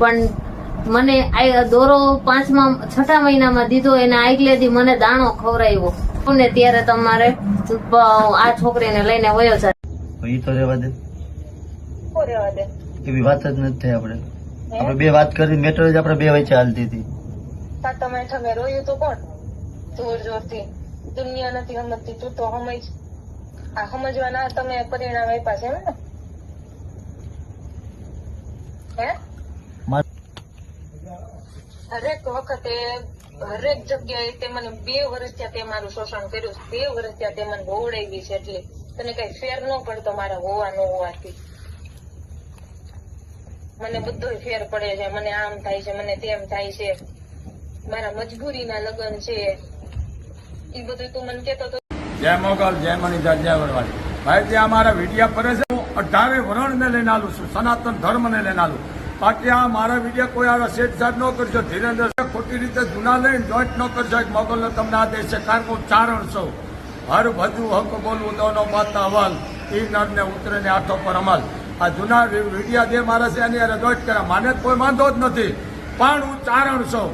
પણ મને આ દોરો પાંચમા છઠ્ઠા મહિનામાં દીધો એને આગલેથી મને દાણો ખવડાવ્યો. ને ત્યારે તમારે આ છોકરીને લઈને વયો છે એ તો રેવા દે. શું રહેવા દે? એવી વાત જ નથી થઈ આપણે? આપણે બે વાત કરી મેટર જ આપણે બે વચ્ચે હાલતી હતી. તમે આઠમે રોયું તો કોણ? જોર જોરથી દુનિયા નથી સમજતી તું તો સમજ આ સમજવાના તમે પરિણામ આપ્યા છે એમ ને હે? હરેક વખતે હરેક જગ્યાએ તે મને બે વર્ષ ત્યાં તે મારું શોષણ કર્યું બે વર્ષ ત્યાં તે મને ગોવડાવી છે એટલે તને કઈ ફેર ન પડતો મારા હોવા ન હોવાથી. મને બધો ફેર પડે છે, મને આમ થાય છે, મને તેમ થાય છે. મારા મજબૂરીના લગ્ન છે. એ બધું તું મને કેતો તો જય મોગલ, જય મણિધર જય વરવાળી. ભાઈ ત્યાં અમારા વિડિયા પર છે હું અઢારે વરણને લઈને આલું છું, સનાતન ધર્મને લઈને આલું. બાકી આ મારા વીડિયો કોઈ આવા છેડછાડ ન કરજો. ધીરેન્દ્ર ખોટી રીતે જૂના લઈને જોઈન્ટ ન કરજો. એક મોગલનો તમને આદેશ છે. કારણ કે હું ચારણ છું. હર ભજુ હક બોલવું દોનો માતા અવલ ઈ નરને ઉતરે ને આઠો પર અમલ આ જૂના વિડીયા જે મારા છે એની જોઈન્ટ કર્યા. માને કોઈ વાંધો જ નથી. પણ હું ચારણ છું.